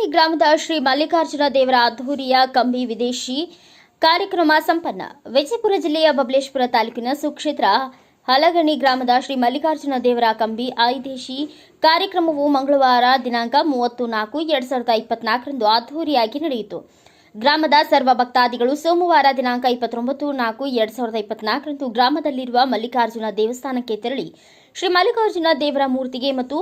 ಹಲಗಣಿ ಗ್ರಾಮದ ಶ್ರೀ ಮಲ್ಲಿಕಾರ್ಜುನ ದೇವರ ಅದ್ದೂರಿಯ ಕಂಬಿ ವಿದೇಶಿ ಕಾರ್ಯಕ್ರಮ ಸಂಪನ್ನ. ವಿಜಯಪುರ ಜಿಲ್ಲೆಯ ಬಬಲೇಶ್ವರ ತಾಲೂಕಿನ ಸುಕ್ಷೇತ್ರ ಹಲಗಣಿ ಗ್ರಾಮದ ಶ್ರೀ ಮಲ್ಲಿಕಾರ್ಜುನ ದೇವರ ಕಂಬಿ ಐದೇಶಿ ಕಾರ್ಯಕ್ರಮವು ಮಂಗಳವಾರ ದಿನಾಂಕ ಮೂವತ್ತು ನಾಲ್ಕು ಎರಡು ಸಾವಿರದ ಇಪ್ಪತ್ನಾಲ್ಕರಂದು ಅದ್ದೂರಿಯಾಗಿ ನಡೆಯಿತು. ಗ್ರಾಮದ ಸರ್ವ ಭಕ್ತಾದಿಗಳು ಸೋಮವಾರ ದಿನಾಂಕ ಇಪ್ಪತ್ತೊಂಬತ್ತು ನಾಲ್ಕು ಎರಡು ಸಾವಿರದ ಇಪ್ಪತ್ನಾಲ್ಕರಂದು ಗ್ರಾಮದಲ್ಲಿರುವ ಮಲ್ಲಿಕಾರ್ಜುನ ದೇವಸ್ಥಾನಕ್ಕೆ ತೆರಳಿ ಶ್ರೀ ಮಲ್ಲಿಕಾರ್ಜುನ ದೇವರ ಮೂರ್ತಿಗೆ ಮತ್ತು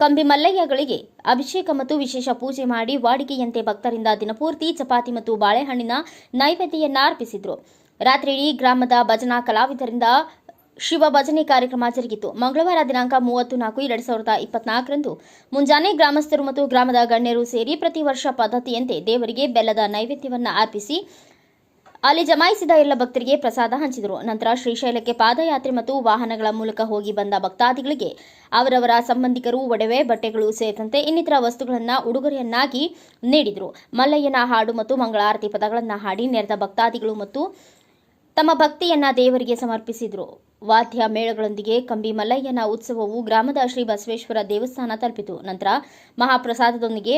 ಕಂಬಿ ಮಲ್ಲಯ್ಯಗಳಿಗೆ ಅಭಿಷೇಕ ಮತ್ತು ವಿಶೇಷ ಪೂಜೆ ಮಾಡಿ ವಾಡಿಕೆಯಂತೆ ಭಕ್ತರಿಂದ ದಿನಪೂರ್ತಿ ಚಪಾತಿ ಮತ್ತು ಬಾಳೆಹಣ್ಣಿನ ನೈವೇದ್ಯವನ್ನು ಅರ್ಪಿಸಿದರು. ರಾತ್ರಿ ಇಡೀ ಗ್ರಾಮದ ಭಜನಾ ಕಲಾವಿದರಿಂದ ಶಿವ ಭಜನೆ ಕಾರ್ಯಕ್ರಮ ಜರುಗಿತು. ಮಂಗಳವಾರ ದಿನಾಂಕ ಮೂವತ್ತು ನಾಲ್ಕು ಎರಡು ಸಾವಿರದ ಇಪ್ಪತ್ನಾಲ್ಕರಂದು ಮುಂಜಾನೆ ಗ್ರಾಮಸ್ಥರು ಮತ್ತು ಗ್ರಾಮದ ಗಣ್ಯರು ಸೇರಿ ಪ್ರತಿ ವರ್ಷ ಪದ್ಧತಿಯಂತೆ ದೇವರಿಗೆ ಬೆಲ್ಲದ ನೈವೇದ್ಯವನ್ನು ಅರ್ಪಿಸಿ ಅಲ್ಲಿ ಜಮಾಯಿಸಿದ ಎಲ್ಲ ಭಕ್ತರಿಗೆ ಪ್ರಸಾದ ಹಂಚಿದರು. ನಂತರ ಶ್ರೀಶೈಲಕ್ಕೆ ಪಾದಯಾತ್ರೆ ಮತ್ತು ವಾಹನಗಳ ಮೂಲಕ ಹೋಗಿ ಬಂದ ಭಕ್ತಾದಿಗಳಿಗೆ ಅವರವರ ಸಂಬಂಧಿಕರು, ಒಡವೆ, ಬಟ್ಟೆಗಳು ಸೇರಿದಂತೆ ಇನ್ನಿತರ ವಸ್ತುಗಳನ್ನು ಉಡುಗೊರೆಯನ್ನಾಗಿ ನೀಡಿದರು. ಮಲ್ಲಯ್ಯನ ಹಾಡು ಮತ್ತು ಮಂಗಳಾರತಿ ಪದಗಳನ್ನು ಹಾಡಿ ನೆರೆದ ಭಕ್ತಾದಿಗಳು ಮತ್ತು ತಮ್ಮ ಭಕ್ತಿಯನ್ನ ದೇವರಿಗೆ ಸಮರ್ಪಿಸಿದರು. ವಾದ್ಯ ಮೇಳಗಳೊಂದಿಗೆ ಕಂಬಿ ಮಲ್ಲಯ್ಯನ ಉತ್ಸವವು ಗ್ರಾಮದ ಶ್ರೀ ಬಸವೇಶ್ವರ ದೇವಸ್ಥಾನ ತಲುಪಿತು. ನಂತರ ಮಹಾಪ್ರಸಾದದೊಂದಿಗೆ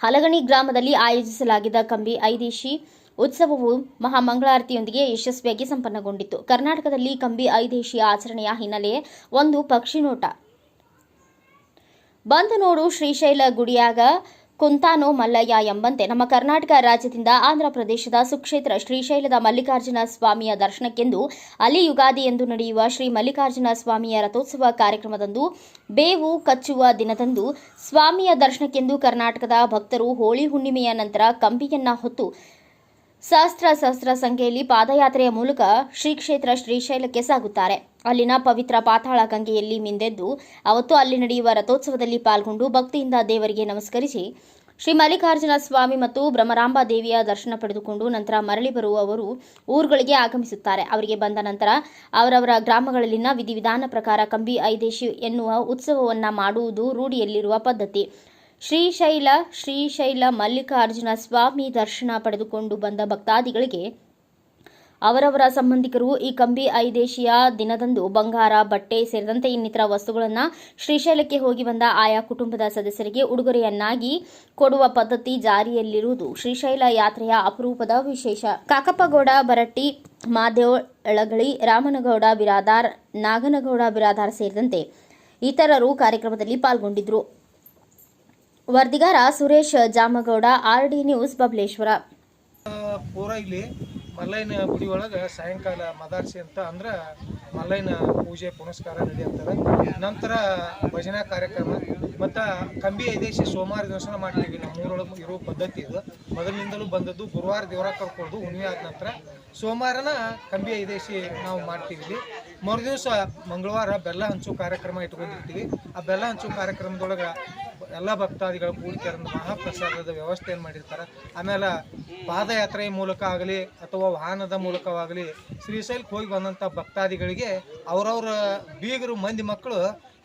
ಹಲಗಣಿ ಗ್ರಾಮದಲ್ಲಿ ಆಯೋಜಿಸಲಾಗಿದ್ದ ಕಂಬಿ ಐದೇಶಿ ಉತ್ಸವವು ಮಹಾಮಂಗಳಾರತಿಯೊಂದಿಗೆ ಯಶಸ್ವಿಯಾಗಿ ಸಂಪನ್ನಗೊಂಡಿತು ಕರ್ನಾಟಕದಲ್ಲಿ ಕಂಬಿ ಐದೇಶಿಯ ಆಚರಣೆಯ ಹಿನ್ನೆಲೆ ಒಂದು ಪಕ್ಷಿ ನೋಟ ಬಂದು ನೋಡು ಶ್ರೀಶೈಲ ಗುಡಿಯಾಗ ಕುಂತಾನೋ ಮಲ್ಲಯ್ಯ ಎಂಬಂತೆ ನಮ್ಮ ಕರ್ನಾಟಕ ರಾಜ್ಯದಿಂದ ಆಂಧ್ರ ಪ್ರದೇಶದ ಸುಕ್ಷೇತ್ರ ಶ್ರೀಶೈಲದ ಮಲ್ಲಿಕಾರ್ಜುನ ಸ್ವಾಮಿಯ ದರ್ಶನಕ್ಕೆಂದು ಅಲ್ಲಿ ಯುಗಾದಿ ಎಂದು ನಡೆಯುವ ಶ್ರೀ ಮಲ್ಲಿಕಾರ್ಜುನ ಸ್ವಾಮಿಯ ರಥೋತ್ಸವ ಕಾರ್ಯಕ್ರಮದಂದು ಬೇವು ಕಚ್ಚುವ ದಿನದಂದು ಸ್ವಾಮಿಯ ದರ್ಶನಕ್ಕೆಂದು ಕರ್ನಾಟಕದ ಭಕ್ತರು ಹೋಳಿ ಹುಣ್ಣಿಮೆಯ ನಂತರ ಕಂಬಿಯನ್ನ ಹೊತ್ತು ಸಹಸ್ರ ಸಹಸ್ರ ಸಂಖ್ಯೆಯಲ್ಲಿ ಪಾದಯಾತ್ರೆಯ ಮೂಲಕ ಶ್ರೀ ಕ್ಷೇತ್ರ ಶ್ರೀಶೈಲಕ್ಕೆ ಸಾಗುತ್ತಾರೆ. ಅಲ್ಲಿನ ಪವಿತ್ರ ಪಾತಾಳ ಗಂಗೆಯಲ್ಲಿ ಮಿಂದೆದ್ದು, ಅವತ್ತು ಅಲ್ಲಿ ನಡೆಯುವ ರಥೋತ್ಸವದಲ್ಲಿ ಪಾಲ್ಗೊಂಡು ಭಕ್ತಿಯಿಂದ ದೇವರಿಗೆ ನಮಸ್ಕರಿಸಿ, ಶ್ರೀ ಮಲ್ಲಿಕಾರ್ಜುನ ಸ್ವಾಮಿ ಮತ್ತು ಭ್ರಮರಾಂಬ ದೇವಿಯ ದರ್ಶನ ಪಡೆದುಕೊಂಡು ನಂತರ ಮರಳಿ ಬರುವವರು ಊರುಗಳಿಗೆ ಆಗಮಿಸುತ್ತಾರೆ. ಅವರಿಗೆ ಬಂದ ನಂತರ ಅವರವರ ಗ್ರಾಮಗಳಲ್ಲಿನ ವಿಧಿವಿಧಾನ ಪ್ರಕಾರ ಕಂಬಿ ಐದೇಶಿ ಎನ್ನುವ ಉತ್ಸವವನ್ನು ಮಾಡುವುದು ರೂಢಿಯಲ್ಲಿರುವ ಪದ್ಧತಿ. ಶ್ರೀಶೈಲ ಶ್ರೀಶೈಲ ಮಲ್ಲಿಕಾರ್ಜುನ ಸ್ವಾಮಿ ದರ್ಶನ ಪಡೆದುಕೊಂಡು ಬಂದ ಭಕ್ತಾದಿಗಳಿಗೆ ಅವರವರ ಸಂಬಂಧಿಕರು ಈ ಕಂಬಿ ಐದೇಶಿಯ ದಿನದಂದು ಬಂಗಾರ, ಬಟ್ಟೆ ಸೇರಿದಂತೆ ಇನ್ನಿತರ ವಸ್ತುಗಳನ್ನು ಶ್ರೀಶೈಲಕ್ಕೆ ಹೋಗಿ ಬಂದ ಆಯಾ ಕುಟುಂಬದ ಸದಸ್ಯರಿಗೆ ಉಡುಗೊರೆಯನ್ನಾಗಿ ಕೊಡುವ ಪದ್ಧತಿ ಜಾರಿಯಲ್ಲಿರುವುದು ಶ್ರೀಶೈಲ ಯಾತ್ರೆಯ ಅಪರೂಪದ ವಿಶೇಷ. ಕಾಕಪ್ಪಗೌಡ, ಬರಟ್ಟಿ ಮಾದೇವಳಗಳಿ ರಾಮನಗೌಡ, ಬಿರಾದಾರ್, ನಾಗನಗೌಡ, ಬಿರಾದಾರ್ ಸೇರಿದಂತೆ ಇತರರು ಕಾರ್ಯಕ್ರಮದಲ್ಲಿ ಪಾಲ್ಗೊಂಡಿದ್ದರು. ವರದಿಗಾರ Suresh Jamagouda, R D news Babaleshwar. ಪೂರ ಇಲ್ಲಿ ಮಲ್ಲಯ್ಯನ ಗುಡಿ ಒಳಗೆ ಸಾಯಂಕಾಲ ಮದಾರ್ಸಿ ಅಂತ ಅಂದ್ರೆ ಮಲ್ಲಯ್ಯನ ಪೂಜೆ ಪುನಸ್ಕಾರ ನಡೆಯುತ್ತದೆ ನಂತರ ಭಜನಾ ಕಾರ್ಯಕ್ರಮ. ಮತ್ತು ಕಂಬಿ ಐದೇಶಿ ಸೋಮವಾರ ದರ್ಶನ ಮಾಡ್ತೀವಿ ನಮ್ಮ ಊರೊಳಗೆ ಇರೋ ಪದ್ಧತಿ ಇದು. ಮೊದಲಿನಿಂದಲೂ ಬಂದದ್ದು ಗುರುವಾರ ದೇವರ ಕರ್ಕೊಳ್ಳೋದು ಹುಣ್ಣಿಮೆ ಆದ ನಂತರ ಸೋಮವಾರನ ಕಂಬಿ ಐದೇಶಿ ನಾವು ಮಾಡ್ತೀವಿ ಇಲ್ಲಿ. ಮರುದಿವಸ ಮಂಗಳವಾರ ಬೆಲ್ಲ ಹಂಚು ಕಾರ್ಯಕ್ರಮ ಇಟ್ಕೊಂಡಿರ್ತೀವಿ. ಆ ಬೆಲ್ಲ ಹಂಚು ಕಾರ್ಯಕ್ರಮದೊಳಗೆ ಎಲ್ಲ ಭಕ್ತಾದಿಗಳು ಕೂಡಿಕೆರನ್ನು ಮಹಾಪ್ರಸಾದದ ವ್ಯವಸ್ಥೆಯನ್ನು ಮಾಡಿರ್ತಾರೆ. ಆಮೇಲೆ ಪಾದಯಾತ್ರೆ ಮೂಲಕ ಆಗಲಿ ಅಥವಾ ವಾಹನದ ಮೂಲಕವಾಗಲಿ ಶ್ರೀಶೈಲಕ್ಕೆ ಹೋಗಿ ಬಂದಂಥ ಭಕ್ತಾದಿಗಳಿಗೆ ಅವರವರ ಬೀಗರು ಮಂದಿ ಮಕ್ಕಳು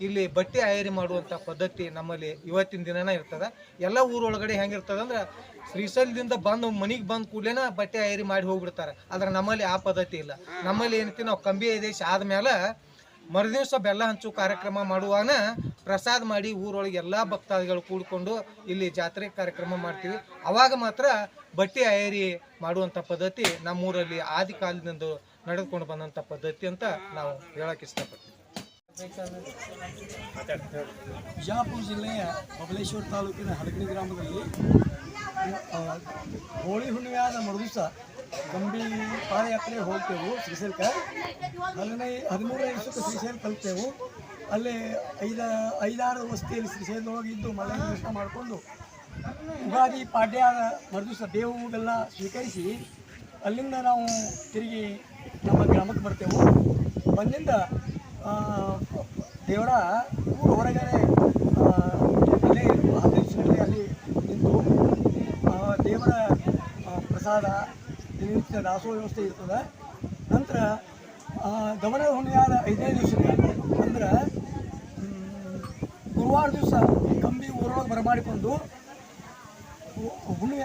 ಇಲ್ಲಿ ಬಟ್ಟೆ ಆಯರಿ ಮಾಡುವಂಥ ಪದ್ಧತಿ ನಮ್ಮಲ್ಲಿ ಇವತ್ತಿನ ದಿನನ ಇರ್ತದೆ. ಎಲ್ಲ ಊರೊಳಗಡೆ ಹೆಂಗಿರ್ತದೆ ಅಂದ್ರೆ ಶ್ರೀಶೈಲದಿಂದ ಬಂದು ಮನೆಗೆ ಬಂದ ಕೂಡಲೇನ ಬಟ್ಟೆ ಆಯರಿ ಮಾಡಿ ಹೋಗ್ಬಿಡ್ತಾರೆ. ಆದ್ರೆ ನಮ್ಮಲ್ಲಿ ಆ ಪದ್ಧತಿ ಇಲ್ಲ. ನಮ್ಮಲ್ಲಿ ಏನೈತಿ, ನಾವು ಕಂಬಿ ದೇಶ ಆದ್ಮೇಲೆ ಮರುದಿವಸ ಬೆಲ್ಲ ಹಂಚು ಕಾರ್ಯಕ್ರಮ ಮಾಡುವಾಗ ಪ್ರಸಾದ ಮಾಡಿ ಊರೊಳಗೆ ಎಲ್ಲ ಭಕ್ತಾದಿಗಳು ಕೂಡಿಕೊಂಡು ಇಲ್ಲಿ ಜಾತ್ರೆ ಕಾರ್ಯಕ್ರಮ ಮಾಡ್ತೀವಿ. ಅವಾಗ ಮಾತ್ರ ಬಟ್ಟೆ ಅಯರಿ ಮಾಡುವಂಥ ಪದ್ಧತಿ ನಮ್ಮೂರಲ್ಲಿ ಆದಿ ಕಾಲದಿಂದ ನಡೆದುಕೊಂಡು ಬಂದಂಥ ಪದ್ಧತಿ ಅಂತ ನಾವು ಹೇಳಕ್ಕೆ ಇಷ್ಟಪಡ್ತೀವಿ. ಬಿಜಾಪುರ ಜಿಲ್ಲೆಯ ಬಬಲೇಶ್ವರ ತಾಲೂಕಿನ ಹಡಗಣಿ ಗ್ರಾಮದಲ್ಲಿ ಹೋಳಿ ಹುಣ್ಣಿಮೆ ಆದ ಮರುದಿವಸ ಗಂಬಿ ಪಾದಯಾತ್ರೆ ಹೋಗ್ತೇವೆ ಶ್ರೀಶೈಲಕ್ಕೆ. ಹದಿನೈ, ಹದಿಮೂರನೇ ವರ್ಷಕ್ಕೆ ಶ್ರೀಶೈಲ ಕಲ್ತೇವೆ ಅಲ್ಲಿ ಐದ, ಐದಾರು ವಸ್ತಿಯಲ್ಲಿ ಶ್ರೀಶೈಲದೊಳಗೆ ಇದ್ದು ಮಳೆ ದರ್ಶನ ಮಾಡಿಕೊಂಡು ಯುಗಾದಿ ಪಾಡ್ಯ ಮರುದಿವಸ ಬೆಲ್ಲ ಸ್ವೀಕರಿಸಿ ಅಲ್ಲಿಂದ ನಾವು ತಿರುಗಿ ನಮ್ಮ ಗ್ರಾಮಕ್ಕೆ ಬರ್ತೇವೆ. ಬಂದಿಂದ ದೇವರ ಊರು ಹೊರಗಡೆ ಅಲ್ಲೇ ಹದಿನೈದು ಅಲ್ಲಿ ನಿಂತು ದೇವರ ಪ್ರಸಾದ ದಿನನಿತ್ಯ ದಾಸೋಹ ವ್ಯವಸ್ಥೆ ಇರ್ತದೆ. ನಂತರ ಗಮನ ಹುಣ್ಣಿಯಾದ ಐದನೇ ದಿವಸ ಅಂದ್ರೆ ಗುರುವಾರ ದಿವಸ ಕಂಬಿ ಊರೊಳಗೆ ಬರಮಾಡಿಕೊಂಡು ಹುಣ್ಣಿಮೆ